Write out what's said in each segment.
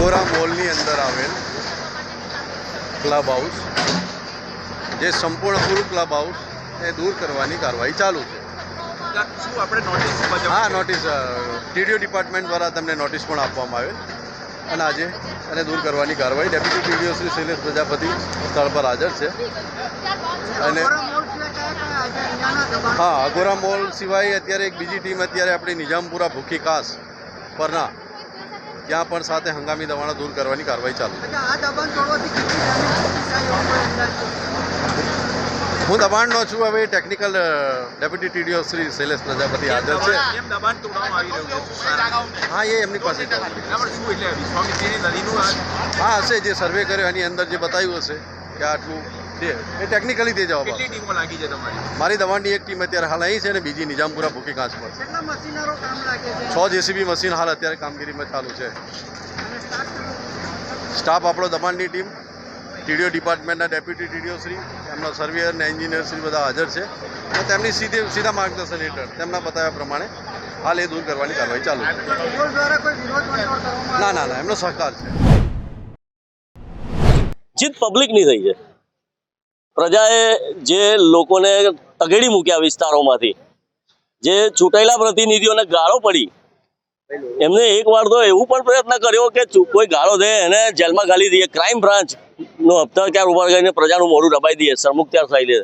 મોલની અંદર આવેલ club house જે સંપૂર્ણ પૂરું ક્લબ હાઉસ એ દૂર કરવાની કાર્યવાહી ચાલુ છે. શું આપણે નોટિસ હા નોટિસ ટીડીઓ ડિપાર્ટમેન્ટ દ્વારા તમને નોટિસ પણ આપવામાં આવેલ. અને આજે એને દૂર કરવાની કાર્યવાહી ડેપ્યુટી ટીડીઓ શ્રી શૈલેષ પ્રજાપતિ સ્થળ પર હાજર છે. અને હા અગોરા મોલ સિવાય અત્યારે એક બીજી ટીમ અત્યારે આપણી નિઝામપુરા ભૂખી કાસ પરના ત્યાં પણ સાથે હંગામી દવાણો દૂર કરવાની કાર્યવાહી ચાલુ છે. હું દબાણનો છું હવે technical deputy TDO Shri Shailesh Prajapati હાજર છે. કેમ દબાણ તોડવામાં આવી રહ્યું છે? શું કારણ? હા એ એમની પાસે હા હશે જે સર્વે કર્યો એની અંદર જે બતાવ્યું હશે કે આટલું છે. એ ટેકનિકલી તે જવાબ કેટલી આપશે. ટીમો લાગી છે તમારી? મારી દમણની એક ટીમ અત્યારે હાલ અહીં છે અને બીજી નિજામપુરા ભૂકી કાંચ પર. છ? જેસીબી મશીન હાલ અત્યારે કામગીરીમાં ચાલુ છે. સ્ટાફ આપણો દબાણની ટીમ ટીડીઓ ડિપાર્ટમેન્ટના ડેપ્યુટી ટીડીઓ શ્રી એમના સર્વેયર ને એન્જિનિયર શ્રી બધા હાજર છે. અને તેમની સીધી સીધા માર્ગદર્શન હેઠળ તેમના બતાવ્યા પ્રમાણે હાલ એ દૂર કરવાની કાર્યવાહી ચાલુ ના ના ના એમનો સહકાર છે. જીત પબ્લિકની થઈ છે. પ્રજાએ જે લોકોને તગેડી મૂક્યા વિસ્તારોમાંથી, જે ચૂંટાયેલા પ્રતિનિધિઓને ગાળો પડી, એમને એક વાર તો એવું પણ પ્રયત્ન કર્યો કે કોઈ ગાળો દે, એને જેલમાં ગાલી દઈએ ક્રાઇમ બ્રાન્ચ નો હપ્તા ઊભા કરીને પ્રજાનું મોઢું દબાઈ દઈએ સરમુખત્યાર થઈ લે.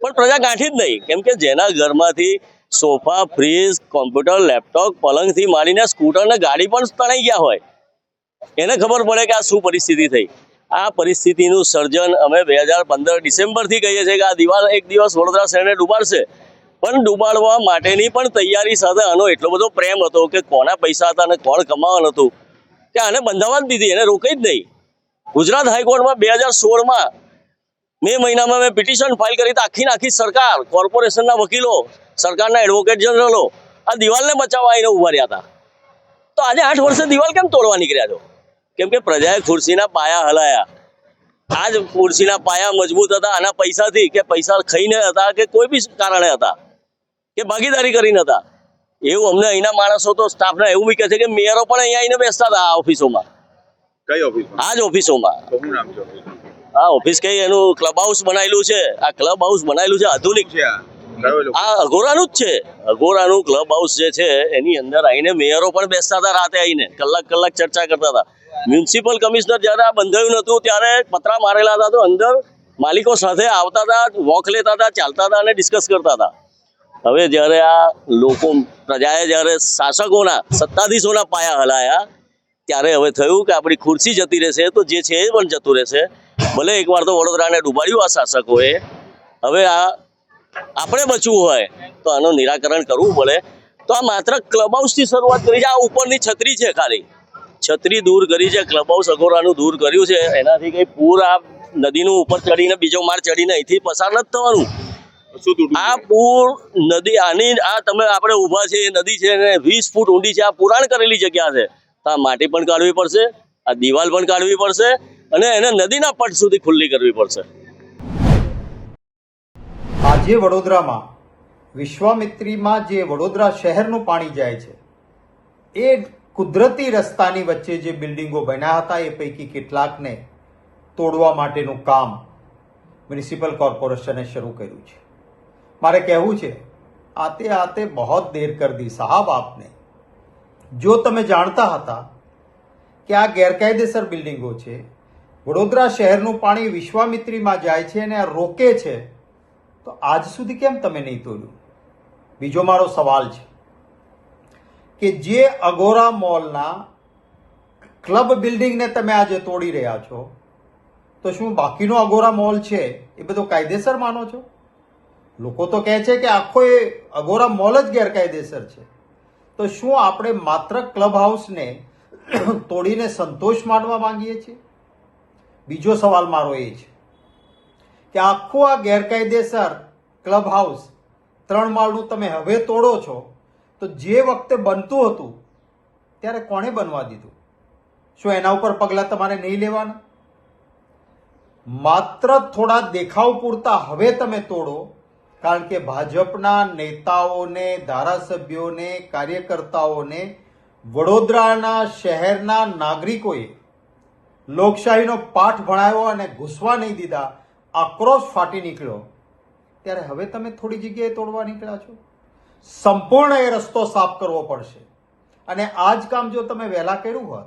પણ પ્રજા ગાંઠી જ નહીં, કેમ કે જેના ઘરમાંથી સોફા, ફ્રીજ, કોમ્પ્યુટર, લેપટોપ, પલંગથી માંડીને સ્કૂટર ને ગાડી પણ તણાઈ ગયા હોય. એને ખબર પડે કે આ શું પરિસ્થિતિ થઈ. આ પરિસ્થિતિનું સર્જન અમે બે હજાર પંદર ડિસેમ્બરથી કહીએ છીએ કે આ દિવાલ એક દિવસ વડોદરા શહેરને ડૂબાડશે. પણ ડૂબાડવા માટેની પણ તૈયારી સાથે આનો એટલો બધો પ્રેમ હતો કે કોના પૈસા હતા અને કોણ કમાવાનું હતું. કે આને બંધાવા જ દીધી, એને રોકાઈ જ નહીં. ગુજરાત હાઈકોર્ટમાં બે હજાર સોળમાં મે મહિનામાં મેં પિટિશન ફાઇલ કરી તો આખી આખી સરકાર, કોર્પોરેશનના વકીલો, સરકારના એડવોકેટ જનરલો આ દિવાલને બચાવવા આવીને ઊભા રહ્યા હતા. તો આજે આઠ વર્ષે દિવાલ કેમ તોડવા નીકળ્યા છો? કેમ કે પ્રજાએ ખુરશીના પાયા હલાયા. આજ ખુરશીના પાયા મજબૂત હતા આના પૈસાથી કે પૈસા ખાઈને હતા કે કોઈ બી કારણે હતા કે ભાગીદારી કરીને હતા. એવું અમને અહીંના માણસો તો સ્ટાફના એવું બી કહે છે કે મેયરો પણ અહીંયા આવીને બેસતા હતા આ ઓફિસોમાં. કઈ ઓફિસ? આ જ ઓફિસોમાં? આ ઓફિસ કઈ એનું ક્લબ હાઉસ બનાવેલું છે આ ક્લબ હાઉસ બનાવેલું છે આધુનિક. છે આ. આ અઘોરાનું જ છે. અઘોરાનું ક્લબ હાઉસ જે છે એની અંદર આવીને મેયરો પણ બેસતા હતા રાતે આવીને કલાક કલાક ચર્ચા કરતા હતા. મ્યુનિસિપલ કમિશનર જ્યારે આ બંધાયું નહોતું, ત્યારે પતરા મારેલા હતા તો અંદર માલિકો સાથે આવતા હતા, વોક લેતા હતા, ચાલતા હતા અને ડિસ્કસ કરતા હતા. હવે જ્યારે આ લોકો, પ્રજાએ જ્યારે શાસકોના, સત્તાધીશોના પાયા હલાયા, ત્યારે હવે થયું કે આપણી ખુરશી જતી રહેશે, તો જે છે એ પણ જતું રહેશે. ભલે એકવાર તો વડોદરાને ડૂબાડ્યું આ શાસકોએ, હવે આ આપણે બચવું હોય, તો આનું નિરાકરણ કરવું પડે. તો આ માત્ર ક્લબ હાઉસથી શરૂઆત કરી છે, આ ઉપરની છત્રી છે ખાલી. છત્રી દૂર કરી છે ક્લબ હાઉસ અઘોરાનું દૂર કર્યું છે એનાથી કઈ પૂર આ નદીનું ઉપર ચડીને બીજો માર ચડીને અહીંથી પસાર નથી થવાનું. આ પૂર નદી આની આ તમે આપણે ઊભા છે એ નદી છે ને વીસ ફૂટ ઊંડી છે આ પુરાણ કરેલી જગ્યા છે. તો આ માટી પણ કાઢવી પડશે આ દિવાલ પણ કાઢવી પડશે અને એને નદીના પટ સુધી ખુલ્લી કરવી પડશે. આજે વડોદરામાં વિશ્વામિત્રીમાં જે વડોદરા શહેરનું પાણી જાય છે એ કુદરતી રસ્તાની વચ્ચે જે બિલ્ડિંગો બન્યા હતા, એ પૈકી કેટલાકને તોડવા માટેનું કામ મ્યુનિસિપલ કોર્પોરેશને શરૂ કર્યું છે. મારે કહેવું છે, આતે આતે બહોત દેર કર દી સાહબ આપને. જો તમે જાણતા હતા કે આ ગેરકાયદેસર બિલ્ડિંગો છે, વડોદરા શહેરનું પાણી વિશ્વામિત્રીમાં જાય છે અને આ રોકે છે, તો આજ સુધી કેમ તમે નહીં તોડ્યું? બીજો મારો સવાલ છે. કે જે અગોરા મોલના ક્લબ બિલ્ડિંગને તમે આજે તોડી રહ્યા છો, તો શું બાકીનો અગોરા મોલ છે? એ બધો કાયદેસર માનો છો? લોકો તો કહે છે કે આખો એ અગોરા મોલ જ ગેરકાયદેસર છે. તો શું આપણે માત્ર ક્લબ હાઉસને તોડીને સંતોષ માનવા માંગીએ છીએ? બીજો સવાલ મારો એ છે કે આખું આ ગેરકાયદેસર ક્લબ હાઉસ ત્રણ માળનું તમે હવે તોડો છો તો જે વખતે બનતું હતું, ત્યારે કોણે બનવા દીધું? શું એના ઉપર પગલાં તમારે નહીં લેવાના? માત્ર થોડા દેખાવ પૂરતા હવે તમે તોડો, કારણ કે ભાજપના નેતાઓને, ધારાસભ્યોને, કાર્યકર્તાઓને, વડોદરાના શહેરના નાગરિકોએ લોકશાહીનો પાઠ ભણાવ્યો અને ઘૂસવા નહીં દીધા, આક્રોશ ફાટી નીકળ્યો. ત્યારે હવે તમે થોડી જગ્યાએ તોડવા નીકળ્યા છો? સંપૂર્ણ એ રસ્તો સાફ કરવો પડશે. અને આ જ કામ જો તમે વહેલા કર્યું હોત,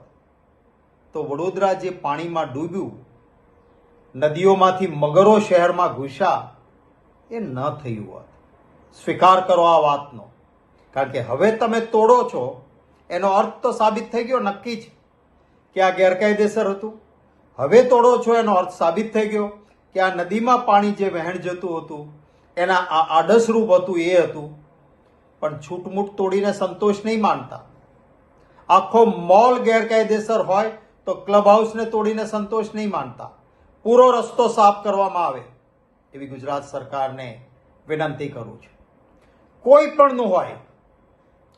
તો વડોદરા જે પાણીમાં ડૂબ્યું, નદીઓમાંથી મગરો શહેરમાં ઘૂસ્યા, એ ન થયું હોત. સ્વીકાર કરો આ વાતનો. કારણ કે હવે તમે તોડો છો, એનો અર્થ તો સાબિત થઈ ગયો, નક્કી જ કે આ ગેરકાયદેસર હતું. હવે તોડો છો, એનો અર્થ સાબિત થઈ ગયો કે આ નદીમાં પાણી જે વહેણ જતું હતું, એના આ આડસરૂપ હતું એ હતું. પણ છૂટમૂટ તોડીને સંતોષ નહીં માનતા. આખો મોલ ગેરકાયદેસર હોય તો ક્લબ હાઉસને તોડીને સંતોષ નહીં માનતા. પૂરો રસ્તો સાફ કરવામાં આવે એવી ગુજરાત સરકારને વિનંતી કરું છું. કોઈ પણનું હોય,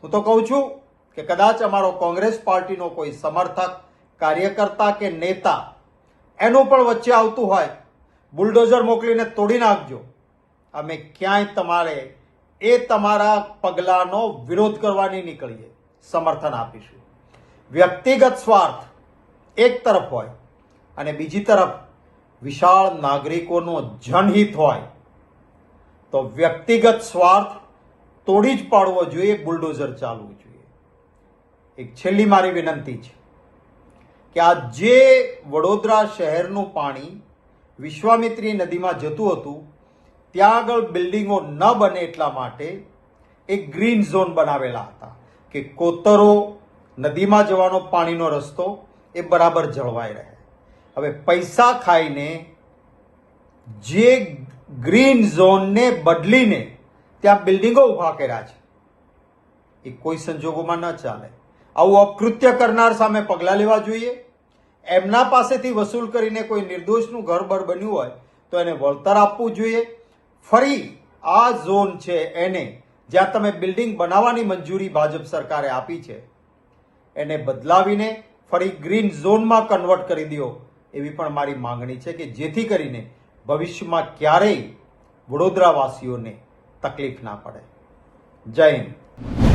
હું તો કહું છું કે કદાચ અમારો કોંગ્રેસ પાર્ટીનો કોઈ સમર્થક, કાર્યકર્તા કે નેતા એનું પણ વચ્ચે આવતું હોય, બુલડોઝર મોકલીને તોડી નાખજો. અમે ક્યાંય તમારે એ તમારા પગલાંનો વિરોધ કરવાની નીકળીએ. સમર્થન આપીશું. વ્યક્તિગત સ્વાર્થ એક તરફ હોય અને બીજી તરફ વિશાળ નાગરિકોનો જનહિત હોય, તો વ્યક્તિગત સ્વાર્થ તોડી જ પાડવો જોઈએ, બુલડોઝર ચાલવું જોઈએ. એક છેલ્લી મારી વિનંતી છે કે આ જે વડોદરા શહેરનું પાણી વિશ્વામિત્રી નદીમાં જતું હતું ત્યાં આગળ બિલ્ડિંગો ન બને એટલા માટે એક ગ્રીન ઝોન બનાવેલા હતા કે કોતરો નદીમાં જવાનો પાણીનો રસ્તો એ બરાબર જળવાઈ રહે. હવે પૈસા ખાઈને જે ગ્રીન ઝોનને બદલીને ત્યાં બિલ્ડિંગો ઊભા કર્યા છે, એ કોઈ સંજોગોમાં ન ચાલે. આવું અકૃત્ય કરનાર સામે પગલાં લેવા જોઈએ. એમના પાસેથી વસૂલ કરીને કોઈ નિર્દોષનું ઘર બર બન્યું હોય તો એને વળતર આપવું જોઈએ. ફરી આ ઝોન છે એને જ્યાં તમે બિલ્ડિંગ બનાવવાની મંજૂરી ભાજપ સરકારે આપી છે. એને બદલાવીને ફરી ગ્રીન ઝોનમાં કન્વર્ટ કરી દો એવી પણ મારી માંગણી છે કે જેથી કરીને ભવિષ્યમાં ક્યારેય વડોદરાવાસીઓને તકલીફ ના પડે. જય હિન્દ.